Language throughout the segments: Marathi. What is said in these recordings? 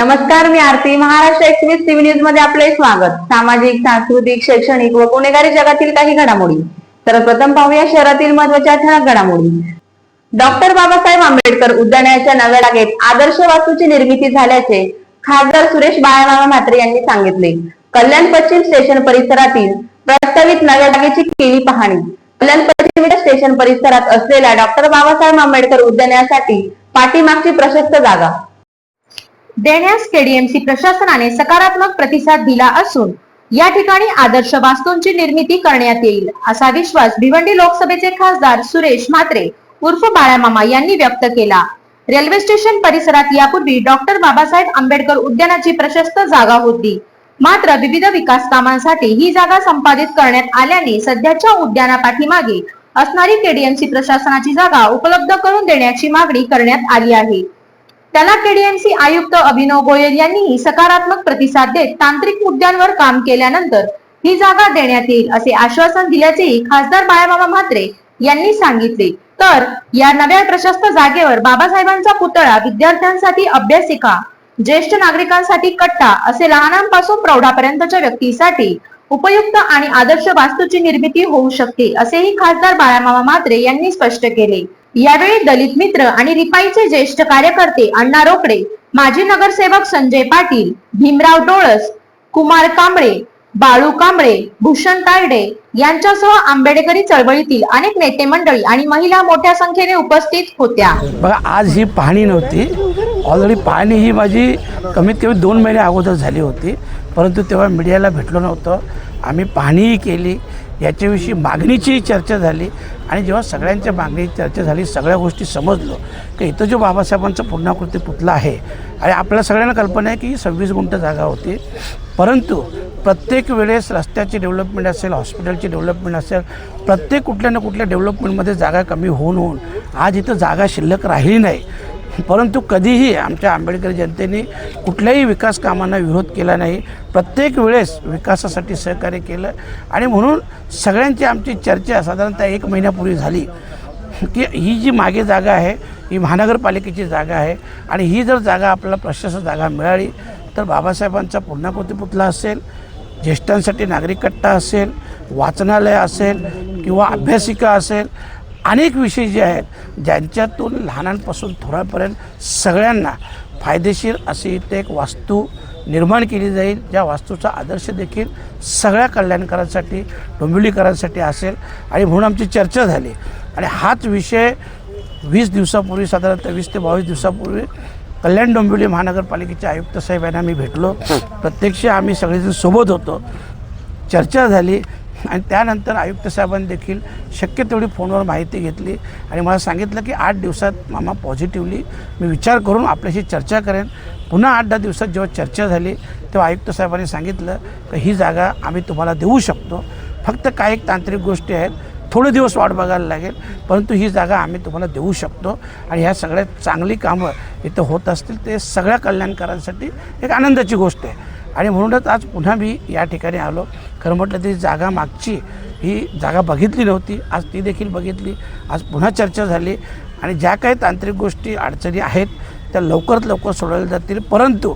नमस्कार मी आरती. महाराष्ट्र एक्सप्रेस टीव्ही न्यूजमध्ये आपले स्वागत. सामाजिक सांस्कृतिक शैक्षणिक व गुन्हेगारी जगातील काही घडामोडी. सर्वप्रथम पाहूया शहरातील महत्त्वाच्या ठळक घडामोडी. डॉक्टर बाबासाहेब आंबेडकर उद्यानाच्या नव्या जागेत आदर्श वास्तूची निर्मिती झाल्याचे खासदार सुरेश बाळामामा म्हात्रे यांनी सांगितले. कल्याण पश्चिम स्टेशन परिसरातील प्रस्तावित नव्या जागेची केली पाहणी. कल्याण पश्चिम स्टेशन परिसरात असलेल्या डॉक्टर बाबासाहेब आंबेडकर उद्यानासाठी पाठीमागची प्रशस्त जागा. देण्यास केडीएमसी प्रशासनाने सकारात्मक प्रतिसाद दिला असून या ठिकाणी आदर्श वास्तूंची निर्मिती करण्यात येईल असा विश्वास भिवंडी लोकसभेचे खासदार सुरेश म्हात्रे उर्फ बाळामामा यांनी व्यक्त केला. रेल्वे स्टेशन परिसरात यापूर्वी डॉक्टर बाबासाहेब आंबेडकर उद्यानाची प्रशस्त जागा होती. मात्र विविध विकास कामांसाठी ही जागा संपादित करण्यात आल्याने सध्याच्या उद्याना पाठीमागे असणारी केडीएमसी प्रशासनाची जागा उपलब्ध करून देण्याची मागणी करण्यात आली आहे. त्याला केडीएमसी आयुक्त अभिनव गोयल यांनीही सकारात्मक प्रतिसाद देत तांत्रिक मुद्द्यांवर काम केल्यानंतर ही जागा देण्यात येईल असे आश्वासन दिल्याचेही खासदार बाळाबाबा म्हात्रे यांनी सांगितले. तर या नव्या प्रशस्त जागेवर बाबासाहेबांचा पुतळा विद्यार्थ्यांसाठी अभ्यासिका ज्येष्ठ नागरिकांसाठी कट्टा असे लहानांपासून प्रौढापर्यंतच्या व्यक्तीसाठी उपयुक्त आणि आदर्श वास्तूची निर्मिती होऊ शकते असेही खासदार बाळामामा म्हात्रे यांनी स्पष्ट केले. यावेळी दलित मित्र आणि रिपाईचे ज्येष्ठ कार्यकर्ते अण्णा रोकडे माजी नगरसेवक संजय पाटील भीमराव डोळस कुमार कांबळे बाळू कांबळे भूषण तायडे यांच्यासह आंबेडकरी चळवळीतील अनेक नेते मंडळी आणि महिला मोठ्या संख्येने उपस्थित होत्या. बघा आज ही पाहणी नव्हती. ऑलरेडी पाहणी ही माझी कमीत कमी दोन महिने अगोदर झाली होती. परंतु तेव्हा मीडियाला भेटलो नव्हतं. आम्ही पाहणीही केली. याच्याविषयी मागणीचीही चर्चा झाली आणि जेव्हा सगळ्यांच्या मागणीची चर्चा झाली सगळ्या गोष्टी समजलो की इथं जो बाबासाहेबांचा पूर्णाकृती पुतला आहे आणि आपल्या सगळ्यांना कल्पना आहे की ही सव्वीस गुंठ जागा होती. परंतु प्रत्येक वेळेस रस्त्याची डेव्हलपमेंट असेल हॉस्पिटलची डेव्हलपमेंट असेल प्रत्येक कुठल्या ना कुठल्या डेव्हलपमेंटमध्ये जागा कमी होऊन होऊन आज इथं जागा शिल्लक राहिली नाही. परंतु कधीही आमच्या आंबेडकर जनतेने कुठल्याही विकास कामांना विरोध केला नाही. प्रत्येक वेळेस विकासासाठी सहकार्य केलं. आणि म्हणून सगळ्यांची आमची चर्चा साधारणतः एक महिन्यापूर्वी झाली की ही जी मागे जागा आहे ही महानगरपालिकेची जागा आहे आणि ही जर जागा आपल्याला प्रशस्त जागा मिळाली तर बाबासाहेबांचा पूर्णाकृती पुतला असेल ज्येष्ठांसाठी नागरिक कट्टा असेल वाचनालय असेल किंवा अभ्यासिका असेल अनेक विषय जे आहेत ज्यांच्यातून लहानांपासून थोरापर्यंत सगळ्यांना फायदेशीर अशी इथे एक वास्तू निर्माण केली जाईल. ज्या वास्तूचा आदर्श देखील सगळ्या कल्याणकारांसाठी डोंबिवलीकरांसाठी असेल आणि म्हणून आमची चर्चा झाली. आणि हाच विषय वीस दिवसापूर्वी साधारणतः वीस ते बावीस दिवसापूर्वी कल्याण डोंबिवली महानगरपालिकेचे आयुक्त साहेब यांना मी भेटलो. प्रत्यक्ष आम्ही सगळेजण सोबत होतो. चर्चा झाली. आणि त्यानंतर आयुक्त साहेबांनी देखील शक्य तेवढी फोनवर माहिती घेतली. आणि मला सांगितलं की आठ दिवसात मामा पॉझिटिव्हली मी विचार करून आपल्याशी चर्चा करेन. पुन्हा आठ दहा दिवसात जेव्हा चर्चा झाली तेव्हा आयुक्त साहेबांनी सांगितलं की ही जागा आम्ही तुम्हाला देऊ शकतो. फक्त काही एक तांत्रिक गोष्टी आहेत. थोडे दिवस वाट बघायला लागेल परंतु ही जागा आम्ही तुम्हाला देऊ शकतो. आणि ह्या सगळ्यात चांगली कामं इथं होत असतील ते सगळ्या कल्याणकारांसाठी एक आनंदाची गोष्ट आहे. आणि म्हणूनच आज पुन्हा मी या ठिकाणी आलो. खरं म्हटलं ती जागा मागची ही जागा बघितली नव्हती आज ती देखील बघितली आज पुन्हा चर्चा झाली. आणि ज्या काही तांत्रिक गोष्टी अडचणी आहेत त्या लवकरात लवकर सोडवल्या जातील. परंतु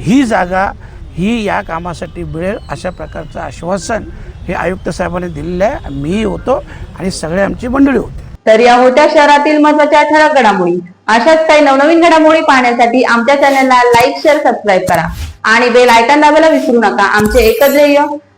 ही जागा ही या कामासाठी मिळेल अशा प्रकारचं आश्वासन हे आयुक्त साहेबांनी दिलेलं आहे. मी होतो आणि सगळे आमची मंडळी होती. तर या होत्या शहरातील महत्त्वाच्या ठळक घडामोडी अशाच काही नवनवीन घडामोडी पाहण्यासाठी आमच्या चॅनलला लाईक शेअर सबस्क्राईब करा. आणि बेल आयकॉन दाबायला विसरू नका. आमचे एकच ध्येय